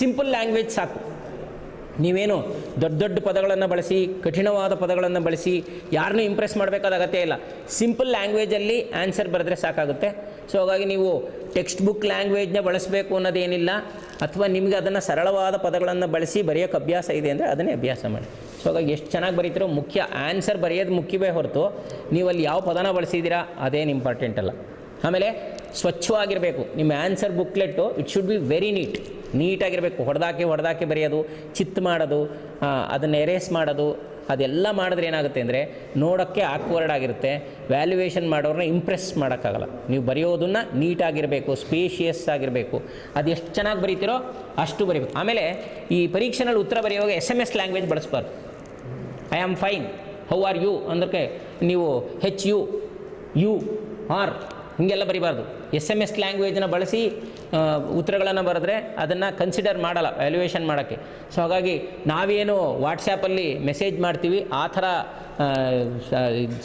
Simple language ಸಾಕು. ನೀವೇನು ದೊಡ್ಡ ದೊಡ್ಡ ಪದಗಳನ್ನು ಬಳಸಿ, ಕಠಿಣವಾದ ಪದಗಳನ್ನು ಬಳಸಿ ಯಾರನ್ನೂ ಇಂಪ್ರೆಸ್ ಮಾಡಬೇಕಾದ ಅಗತ್ಯ ಇಲ್ಲ. ಸಿಂಪಲ್ ಲ್ಯಾಂಗ್ವೇಜಲ್ಲಿ ಆನ್ಸರ್ ಬರೆದ್ರೆ ಸಾಕಾಗುತ್ತೆ. ಸೊ ಹಾಗಾಗಿ ನೀವು ಟೆಕ್ಸ್ಟ್ ಬುಕ್ ಲ್ಯಾಂಗ್ವೇಜ್ನ ಬಳಸಬೇಕು ಅನ್ನೋದೇನಿಲ್ಲ, ಅಥವಾ ನಿಮಗೆ ಅದನ್ನು ಸರಳವಾದ ಪದಗಳನ್ನು ಬಳಸಿ ಬರೆಯೋಕ್ಕೆ ಅಭ್ಯಾಸ ಇದೆ ಅಂದರೆ ಅದನ್ನೇ ಅಭ್ಯಾಸ ಮಾಡಿ. ಸೊ ಹಾಗಾಗಿ ಎಷ್ಟು ಚೆನ್ನಾಗಿ ಬರೀತಿರೋ ಮುಖ್ಯ ಆನ್ಸರ್ ಬರೆಯೋದು ಮುಖ್ಯವೇ ಹೊರತು ನೀವು ಅಲ್ಲಿ ಯಾವ ಪದನ ಬಳಸಿದ್ದೀರಾ ಅದೇನು ಇಂಪಾರ್ಟೆಂಟ್ ಅಲ್ಲ. ಆಮೇಲೆ ಸ್ವಚ್ಛವಾಗಿರಬೇಕು. ನಿಮ್ಮ answer booklet it should be very neat ನೀಟಾಗಿರಬೇಕು. ಹೊಡೆದಾಕಿ ಹೊಡೆದಾಕಿ ಬರೆಯೋದು, ಚಿತ್ ಮಾಡೋದು ಅದನ್ನು ಎರೇಸ್ ಮಾಡೋದು, ಅದೆಲ್ಲ ಮಾಡಿದ್ರೆ ಏನಾಗುತ್ತೆ ಅಂದರೆ ನೋಡೋಕ್ಕೆ ಆಕ್ವರ್ಡ್ ಆಗಿರುತ್ತೆ. ವ್ಯಾಲ್ಯೂಯೇಷನ್ ಮಾಡೋರನ್ನ ಇಂಪ್ರೆಸ್ ಮಾಡೋಕ್ಕಾಗಲ್ಲ. ನೀವು ಬರೆಯೋದನ್ನು ನೀಟಾಗಿರಬೇಕು ಸ್ಪೇಷಿಯಸ್ ಆಗಿರಬೇಕು. ಅದು ಎಷ್ಟು ಚೆನ್ನಾಗಿ ಬರೀತಿರೋ ಅಷ್ಟು ಬರೀಬೇಕು. ಆಮೇಲೆ ಈ ಪರೀಕ್ಷೆನಲ್ಲಿ ಉತ್ತರ ಬರೆಯುವಾಗ S M S language ಬಳಸ್ಬಾರ್ದು. I am fine how are you ಅಂದ್ರೆ ನೀವು ಹೆಚ್ ಯು ಯು ಆರ್ ಹೀಗೆಲ್ಲ ಬರಿಬಾರ್ದು. ಎಸ್ ಎಂ ಎಸ್ ಲ್ಯಾಂಗ್ವೇಜನ್ನ ಬಳಸಿ ಉತ್ತರಗಳನ್ನು ಬರೆದ್ರೆ ಅದನ್ನು ಕನ್ಸಿಡರ್ ಮಾಡಲ್ಲ ವ್ಯಾಲ್ಯೂಯೇಷನ್ ಮಾಡೋಕ್ಕೆ. ಸೊ ಹಾಗಾಗಿ ನಾವೇನು ವಾಟ್ಸ್ಯಾಪಲ್ಲಿ ಮೆಸೇಜ್ ಮಾಡ್ತೀವಿ, ಆ ಥರ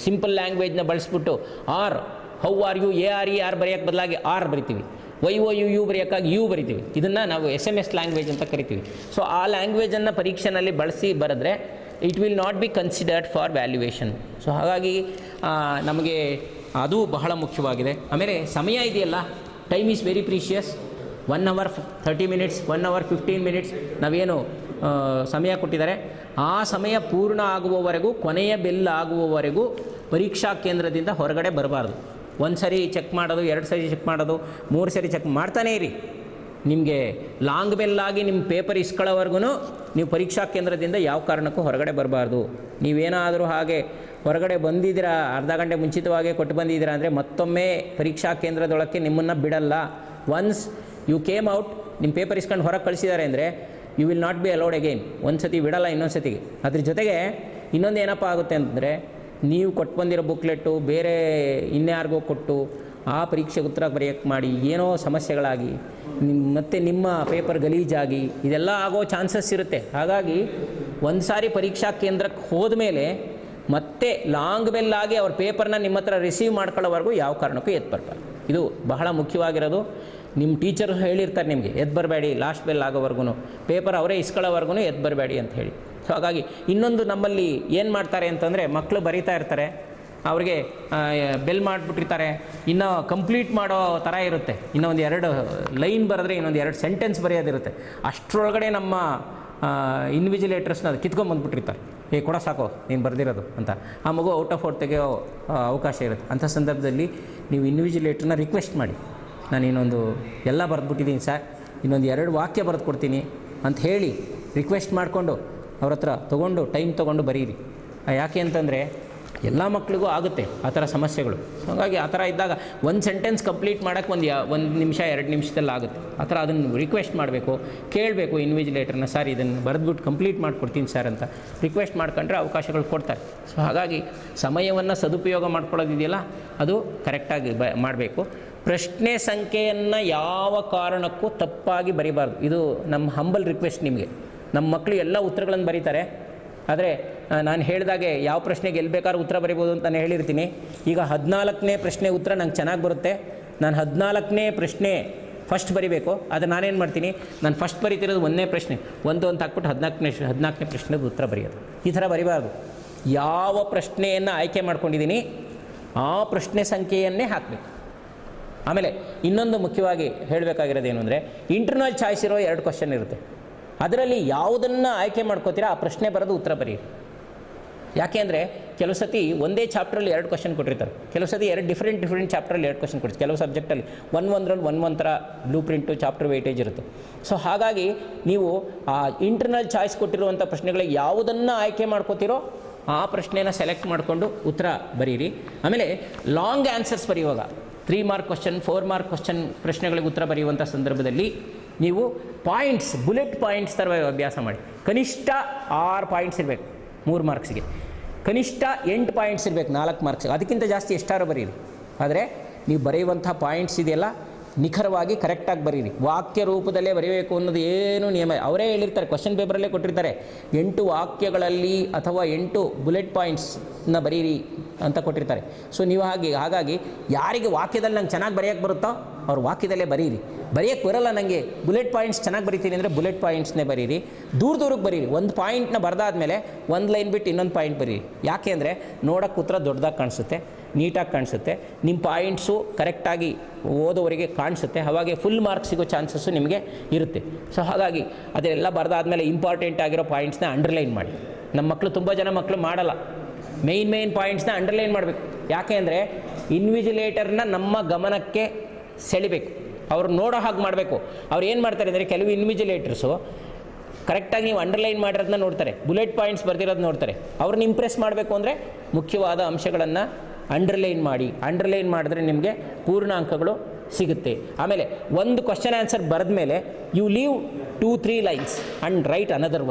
ಸಿಂಪಲ್ ಲ್ಯಾಂಗ್ವೇಜ್ನ ಬಳಸ್ಬಿಟ್ಟು R how are you A R E R ಬರೆಯೋಕ್ಕೆ ಬದಲಾಗಿ ಆರ್ ಬರಿತೀವಿ. ವೈ ಓ ಯು ಯು ಬರೆಯೋಕ್ಕಾಗಿ ಯು ಬರಿತೀವಿ. ಇದನ್ನು ನಾವು ಎಸ್ ಎಂ ಎಸ್ ಲ್ಯಾಂಗ್ವೇಜ್ ಅಂತ ಕರಿತೀವಿ. ಸೊ ಆ ಲ್ಯಾಂಗ್ವೇಜನ್ನು ಪರೀಕ್ಷೆನಲ್ಲಿ ಬಳಸಿ ಬರೆದ್ರೆ it will not be considered for valuation so ಹಾಗಾಗಿ ನಮಗೆ ಅದು ಬಹಳ ಮುಖ್ಯವಾಗಿದೆ. ಆಮೇಲೆ ಸಮಯ ಇದೆಯಲ್ಲ? Time is very precious one hour thirty minutes one hour fifteen minutes ನಾವೇನು ಸಮಯ ಕೊಟ್ಟಿದ್ದಾರೆ. ಆ ಸಮಯ ಪೂರ್ಣ ಆಗುವವರೆಗೂ, ಕೊನೆಯ ಬೆಲ್ ಆಗುವವರೆಗೂ ಪರೀಕ್ಷಾ ಕೇಂದ್ರದಿಂದ ಹೊರಗಡೆ ಬರಬಾರ್ದು. ಒಂದು ಸರಿ ಚೆಕ್ ಮಾಡೋದು, ಎರಡು ಸರಿ ಚೆಕ್ ಮಾಡೋದು, ಮೂರು ಸರಿ ಚೆಕ್ ಮಾಡ್ತಾನೇ ಇರಿ. ನಿಮಗೆ ಲಾಂಗ್ ಬೆಲ್ಲಾಗಿ ನಿಮ್ಮ ಪೇಪರ್ ಇಸ್ಕೊಳ್ಳೋವರೆಗೂ ನೀವು ಪರೀಕ್ಷಾ ಕೇಂದ್ರದಿಂದ ಯಾವ ಕಾರಣಕ್ಕೂ ಹೊರಗಡೆ ಬರಬಾರ್ದು. ನೀವೇನಾದರೂ ಹಾಗೆ ಹೊರಗಡೆ ಬಂದಿದ್ದೀರಾ, ಅರ್ಧ ಗಂಟೆ ಮುಂಚಿತವಾಗಿ ಕೊಟ್ಟು ಬಂದಿದ್ದೀರಾ ಅಂದರೆ ಮತ್ತೊಮ್ಮೆ ಪರೀಕ್ಷಾ ಕೇಂದ್ರದೊಳಕ್ಕೆ ನಿಮ್ಮನ್ನು ಬಿಡಲ್ಲ. ಒನ್ಸ್ ಯು ಕೇಮ್ ಔಟ್ ನಿಮ್ಮ ಪೇಪರ್ ಇಸ್ಕೊಂಡು ಹೊರಗೆ ಕಳಿಸಿದ್ದಾರೆ ಅಂದರೆ you will not be allowed again ಒಂದು ಸತಿ ಬಿಡಲ್ಲ ಇನ್ನೊಂದು ಸತಿಗೆ ಅದ್ರ ಜೊತೆಗೆ ಇನ್ನೊಂದು ಏನಪ್ಪ ಆಗುತ್ತೆ ಅಂತಂದರೆ ನೀವು ಕೊಟ್ಟು ಬಂದಿರೋ ಬುಕ್ಲೆಟ್ಟು ಬೇರೆ ಇನ್ಯಾರಿಗೋ ಕೊಟ್ಟು ಆ ಪರೀಕ್ಷೆಗೆ ಉತ್ತರ ಬರೆಯೋಕ್ಕೆ ಮಾಡಿ ಏನೋ ಸಮಸ್ಯೆಗಳಾಗಿ ನಿಮ್ಮ ಮತ್ತೆ ನಿಮ್ಮ ಪೇಪರ್ ಗಲೀಜಾಗಿ, ಇದೆಲ್ಲ ಆಗೋ ಚಾನ್ಸಸ್ ಇರುತ್ತೆ. ಹಾಗಾಗಿ ಒಂದು ಸಾರಿ ಪರೀಕ್ಷಾ ಕೇಂದ್ರಕ್ಕೆ ಹೋದ ಮೇಲೆ ಮತ್ತೆ ಲಾಂಗ್ ಬೆಲ್ಲಾಗಿ ಅವ್ರ ಪೇಪರ್ನ ನಿಮ್ಮ ಹತ್ರ ರಿಸೀವ್ ಮಾಡ್ಕೊಳ್ಳೋವರೆಗೂ ಯಾವ ಕಾರಣಕ್ಕೂ ಎದ್ದು ಬರ್ಬಾರ್ದು. ಇದು ಬಹಳ ಮುಖ್ಯವಾಗಿರೋದು. ನಿಮ್ಮ ಟೀಚರ್ ಹೇಳಿರ್ತಾರೆ ನಿಮಗೆ ಎದ್ದು ಬರಬೇಡಿ, ಲಾಸ್ಟ್ ಬೆಲ್ ಆಗೋವರೆಗೂ ಪೇಪರ್ ಅವರೇ ಇಸ್ಕೊಳ್ಳೋವರೆಗೂ ಎದ್ದು ಬರಬೇಡಿ ಅಂತ ಹೇಳಿ. ಸೊ, ಹಾಗಾಗಿ ಇನ್ನೊಂದು ನಮ್ಮಲ್ಲಿ ಏನು ಮಾಡ್ತಾರೆ ಅಂತಂದರೆ ಮಕ್ಕಳು ಬರೀತಾ ಇರ್ತಾರೆ. ಅವ್ರಿಗೆ ಬೆಲ್ ಮಾಡಿಬಿಟ್ಟಿರ್ತಾರೆ. ಇನ್ನು ಕಂಪ್ಲೀಟ್ ಮಾಡೋ ಥರ ಇರುತ್ತೆ. ಇನ್ನೊಂದು ಎರಡು ಲೈನ್ ಬರೆದ್ರೆ ಇನ್ನೊಂದು ಎರಡು ಸೆಂಟೆನ್ಸ್ ಬರೆಯೋದಿರುತ್ತೆ. ಅಷ್ಟರೊಳಗಡೆ ನಮ್ಮ ಇನ್ವಿಜಿಲೇಟರ್ಸ್ನ ಅದು ಕಿತ್ಕೊಂಡ್ಬಂದ್ಬಿಟ್ಟಿರ್ತಾರೆ ಏ, ಕೊಡ ಸಾಕು, ನೀನು ಬರೆದಿರೋದು ಅಂತ. ಆ ಮಗು ಔಟ್ ಆಫ್ ಔಟ್ ತೆಗೆಯೋ ಅವಕಾಶ ಇರುತ್ತೆ. ಅಂಥ ಸಂದರ್ಭದಲ್ಲಿ ನೀವು ಇನ್ವಿಜಿಲೇಟರ್ನ ರಿಕ್ವೆಸ್ಟ್ ಮಾಡಿ. ನಾನು ಇನ್ನೊಂದು ಎಲ್ಲ ಬರೆದ್ಬಿಟ್ಟಿದ್ದೀನಿ ಸರ್ ಇನ್ನೊಂದು ಎರಡು ವಾಕ್ಯ ಬರೆದು ಕೊಡ್ತೀನಿ ಅಂತ ಹೇಳಿ ರಿಕ್ವೆಸ್ಟ್ ಮಾಡಿಕೊಂಡು ಅವ್ರ ಹತ್ರ ತೊಗೊಂಡು ಟೈಮ್ ತೊಗೊಂಡು ಬರೀರಿ. ಯಾಕೆ ಅಂತಂದರೆ ಎಲ್ಲ ಮಕ್ಕಳಿಗೂ ಆಗುತ್ತೆ ಆ ಥರ ಸಮಸ್ಯೆಗಳು. ಹಾಗಾಗಿ ಆ ಥರ ಇದ್ದಾಗ ಒಂದು ಸೆಂಟೆನ್ಸ್ ಕಂಪ್ಲೀಟ್ ಮಾಡೋಕ್ಕೆ ಒಂದು ಒಂದು ನಿಮಿಷ, ಎರಡು ನಿಮಿಷದಲ್ಲಿ ಆಗುತ್ತೆ. ಆ ಥರ ಅದನ್ನು ರಿಕ್ವೆಸ್ಟ್ ಮಾಡಬೇಕು, ಕೇಳಬೇಕು ಇನ್ವಿಜಿಲೇಟರ್ನ, ಸರ್, ಇದನ್ನು ಬರೆದ್ಬಿಟ್ಟು ಕಂಪ್ಲೀಟ್ ಮಾಡಿಕೊಡ್ತೀನಿ ಸರ್ ಅಂತ ರಿಕ್ವೆಸ್ಟ್ ಮಾಡ್ಕೊಂಡ್ರೆ ಅವಕಾಶಗಳು ಕೊಡ್ತಾರೆ. ಸೊ ಹಾಗಾಗಿ ಸಮಯವನ್ನು ಸದುಪಯೋಗ ಮಾಡ್ಕೊಳ್ಳೋದಿದೆಯಲ್ಲ, ಅದು ಕರೆಕ್ಟಾಗಿ ಬ, ಮಾಡಬೇಕು. ಪ್ರಶ್ನೆ ಸಂಖ್ಯೆಯನ್ನು ಯಾವ ಕಾರಣಕ್ಕೂ ತಪ್ಪಾಗಿ ಬರಿಬಾರ್ದು. ಇದು ನಮ್ಮ ಹಂಬಲ್ ರಿಕ್ವೆಸ್ಟ್ ನಿಮಗೆ. ನಮ್ಮ ಮಕ್ಕಳು ಎಲ್ಲ ಉತ್ತರಗಳನ್ನು ಬರೀತಾರೆ. ಆದರೆ ನಾನು ಹೇಳಿದಾಗೆ ಯಾವ ಪ್ರಶ್ನೆಗೆ ಎಲ್ಲಿ ಬೇಕಾದ್ರೂ ಉತ್ತರ ಬರಿಬೋದು ಅಂತ ನಾನು ಹೇಳಿರ್ತೀನಿ. ಈಗ ಹದಿನಾಲ್ಕನೇ ಪ್ರಶ್ನೆ ಉತ್ತರ ನಂಗೆ ಚೆನ್ನಾಗಿ ಬರುತ್ತೆ. ನಾನು ಹದಿನಾಲ್ಕನೇ ಪ್ರಶ್ನೆ ಫಸ್ಟ್ ಬರಿಬೇಕು. ಅದು ನಾನೇನು ಮಾಡ್ತೀನಿ? ನಾನು ಫಸ್ಟ್ ಬರಿತಿರೋದು ಒಂದನೇ ಪ್ರಶ್ನೆ. ಒಂದು ಅಂತ ಹಾಕ್ಬಿಟ್ಟು ಹದಿನಾಲ್ಕನೇ ಹದಿನಾಲ್ಕನೇ ಪ್ರಶ್ನೆಗೆ ಉತ್ತರ ಬರೆಯೋದು. ಈ ಥರ ಬರಿಬಾರ್ದು. ಯಾವ ಪ್ರಶ್ನೆಯನ್ನು ಆಯ್ಕೆ ಮಾಡ್ಕೊಂಡಿದ್ದೀನಿ, ಆ ಪ್ರಶ್ನೆ ಸಂಖ್ಯೆಯನ್ನೇ ಹಾಕಬೇಕು. ಆಮೇಲೆ ಇನ್ನೊಂದು ಮುಖ್ಯವಾಗಿ ಹೇಳಬೇಕಾಗಿರೋದೇನು ಅಂದರೆ ಇಂಟರ್ನಲ್ ಚಾಯ್ಸ್ ಇರೋ ಎರಡು ಕ್ವಶನ್ ಇರುತ್ತೆ. ಅದರಲ್ಲಿ ಯಾವುದನ್ನು ಆಯ್ಕೆ ಮಾಡ್ಕೋತೀರಾ, ಆ ಪ್ರಶ್ನೆ ಬರೋದು ಉತ್ತರ ಬರೀರಿ. ಯಾಕೆ ಅಂದರೆ ಕೆಲವು ಸತಿ ಒಂದೇ ಚಾಪ್ಟ್ರಲ್ಲಿ ಎರಡು ಕ್ವಶನ್ ಕೊಟ್ಟಿರ್ತಾರೆ. ಕೆಲವು ಸತಿ ಎರಡು ಡಿಫ್ರೆಂಟ್ ಡಿಫ್ರೆಂಟ್ ಚಾಪ್ಟ್ರಲ್ಲಿ ಎರಡು ಕ್ವಶನ್ ಕೊಡ್ತಾರೆ. ಕೆಲವು ಸಬ್ಜೆಕ್ಟಲ್ಲಿ ಒನ್ ಒಂದರಲ್ಲಿ ಒನ್ ಒಂಥರ ಬ್ಲೂ ಪ್ರಿಂಟು ಚಾಪ್ಟರ್ ವೇಟೇಜ್ ಇರುತ್ತೆ. ಸೊ ಹಾಗಾಗಿ ನೀವು ಆ ಇಂಟರ್ನಲ್ ಚಾಯ್ಸ್ ಕೊಟ್ಟಿರುವಂಥ ಪ್ರಶ್ನೆಗಳಿಗೆ ಯಾವುದನ್ನು ಆಯ್ಕೆ ಮಾಡ್ಕೋತೀರೋ ಆ ಪ್ರಶ್ನೆನ ಸೆಲೆಕ್ಟ್ ಮಾಡಿಕೊಂಡು ಉತ್ತರ ಬರೀರಿ. ಆಮೇಲೆ ಲಾಂಗ್ ಆನ್ಸರ್ಸ್ ಬರೆಯುವಾಗ three mark question four mark question ಪ್ರಶ್ನೆಗಳಿಗೆ ಉತ್ತರ ಬರೆಯುವಂಥ ಸಂದರ್ಭದಲ್ಲಿ ನೀವು ಪಾಯಿಂಟ್ಸ್ ಬುಲೆಟ್ ಪಾಯಿಂಟ್ಸ್ ಥರ ಅಭ್ಯಾಸ ಮಾಡಿ. ಕನಿಷ್ಠ ಆರು ಪಾಯಿಂಟ್ಸ್ ಇರಬೇಕು ಮೂರು ಮಾರ್ಕ್ಸಿಗೆ ಕನಿಷ್ಠ ಎಂಟು ಪಾಯಿಂಟ್ಸ್ ಇರಬೇಕು, ನಾಲ್ಕು ಮಾರ್ಕ್ಸ್ ಅದಕ್ಕಿಂತ ಜಾಸ್ತಿ ಎಷ್ಟಾರು ಬರೀರಿ. ಆದರೆ ನೀವು ಬರೆಯುವಂಥ ಪಾಯಿಂಟ್ಸ್ ಇದೆಯಲ್ಲ, ನಿಖರವಾಗಿ ಕರೆಕ್ಟಾಗಿ ಬರೀರಿ. ವಾಕ್ಯ ರೂಪದಲ್ಲೇ ಬರೀಬೇಕು ಅನ್ನೋದು ಏನು ನಿಯಮ ಅವರೇ ಹೇಳಿರ್ತಾರೆ ಕ್ವಶನ್ ಪೇಪರಲ್ಲೇ ಕೊಟ್ಟಿರ್ತಾರೆ. ಎಂಟು ವಾಕ್ಯಗಳಲ್ಲಿ ಅಥವಾ ಎಂಟು ಬುಲೆಟ್ ಪಾಯಿಂಟ್ಸ್ನ ಬರೀರಿ. ಅಂತ ಕೊಟ್ಟಿರ್ತಾರೆ. ಸೊ ನೀವು ಹಾಗೆ, ಹಾಗಾಗಿ ಯಾರಿಗೆ ವಾಕ್ಯದಲ್ಲಿ ನಂಗೆ ಚೆನ್ನಾಗಿ ಬರೆಯೋಕ್ಕೆ ಬರುತ್ತೋ ಅವ್ರ ವಾಕ್ಯದಲ್ಲೇ ಬರೀರಿ. ಬರೆಯೋಕ್ಕೆ ಬರಲ್ಲ ನನಗೆ ಬುಲೆಟ್ ಪಾಯಿಂಟ್ಸ್ ಚೆನ್ನಾಗಿ ಬರಿತೀನಿ ಅಂದರೆ ಬುಲೆಟ್ ಪಾಯಿಂಟ್ಸ್ನೇ ಬರೀರಿ. ದೂರ ದೂರಕ್ಕೆ ಬರೀರಿ. ಒಂದು ಪಾಯಿಂಟ್ನ ಬರೆದಾದ್ಮೇಲೆ ಒಂದು ಲೈನ್ ಬಿಟ್ಟು ಇನ್ನೊಂದು ಪಾಯಿಂಟ್ ಬರೀರಿ. ಯಾಕೆ ಅಂದರೆ ನೋಡೋಕ್ಕೆ ಉತ್ತರ ದೊಡ್ಡದಾಗಿ ಕಾಣಿಸುತ್ತೆ, ನೀಟಾಗಿ ಕಾಣಿಸುತ್ತೆ ನಿಮ್ಮ ಪಾಯಿಂಟ್ಸು ಕರೆಕ್ಟಾಗಿ ಓದೋವರಿಗೆ ಕಾಣಿಸುತ್ತೆ ಅವಾಗೆ ಫುಲ್ ಮಾರ್ಕ್ಸ್ ಸಿಗೋ ಚಾನ್ಸಸ್ಸು ನಿಮಗೆ ಇರುತ್ತೆ. ಸೊ ಹಾಗಾಗಿ ಅದೆಲ್ಲ ಬರೆದಾದ್ಮೇಲೆ ಇಂಪಾರ್ಟೆಂಟ್ ಆಗಿರೋ ಪಾಯಿಂಟ್ಸ್ನ ಅಂಡರ್ಲೈನ್ ಮಾಡಿ. ನಮ್ಮ ಮಕ್ಕಳು ತುಂಬ ಜನ ಮಕ್ಕಳು ಮಾಡಲ್ಲ. ಮೇಯ್ನ್ ಮೇಯ್ನ್ ಪಾಯಿಂಟ್ಸ್ನ ಅಂಡರ್ಲೈನ್ ಮಾಡಬೇಕು. ಯಾಕೆ ಅಂದರೆ ಇನ್ವಿಜಿಲೇಟರ್ನ ನಮ್ಮ ಗಮನಕ್ಕೆ ಸೆಳಿಬೇಕು. ಅವ್ರು ನೋಡೋ ಹಾಗೆ ಮಾಡಬೇಕು. ಅವ್ರು ಏನು ಮಾಡ್ತಾರೆ ಅಂದರೆ ಕೆಲವು ಇನ್ವಿಜಿಲೇಟರ್ಸು ಕರೆಕ್ಟಾಗಿ ನೀವು ಅಂಡರ್ಲೈನ್ ಮಾಡಿರೋದನ್ನ ನೋಡ್ತಾರೆ. ಬುಲೆಟ್ ಪಾಯಿಂಟ್ಸ್ ಬರ್ದಿರೋದು ನೋಡ್ತಾರೆ. ಅವ್ರನ್ನ ಇಂಪ್ರೆಸ್ ಮಾಡಬೇಕು ಅಂದರೆ ಮುಖ್ಯವಾದ ಅಂಶಗಳನ್ನು ಅಂಡರ್ಲೈನ್ ಮಾಡಿ. ಅಂಡರ್ಲೈನ್ ಮಾಡಿದ್ರೆ ನಿಮಗೆ ಪೂರ್ಣಾಂಕಗಳು ಸಿಗುತ್ತೆ. ಆಮೇಲೆ ಒಂದು ಕ್ವಶನ್ ಆನ್ಸರ್ ಬರೆದ ಮೇಲೆ you leave two three lines and write another one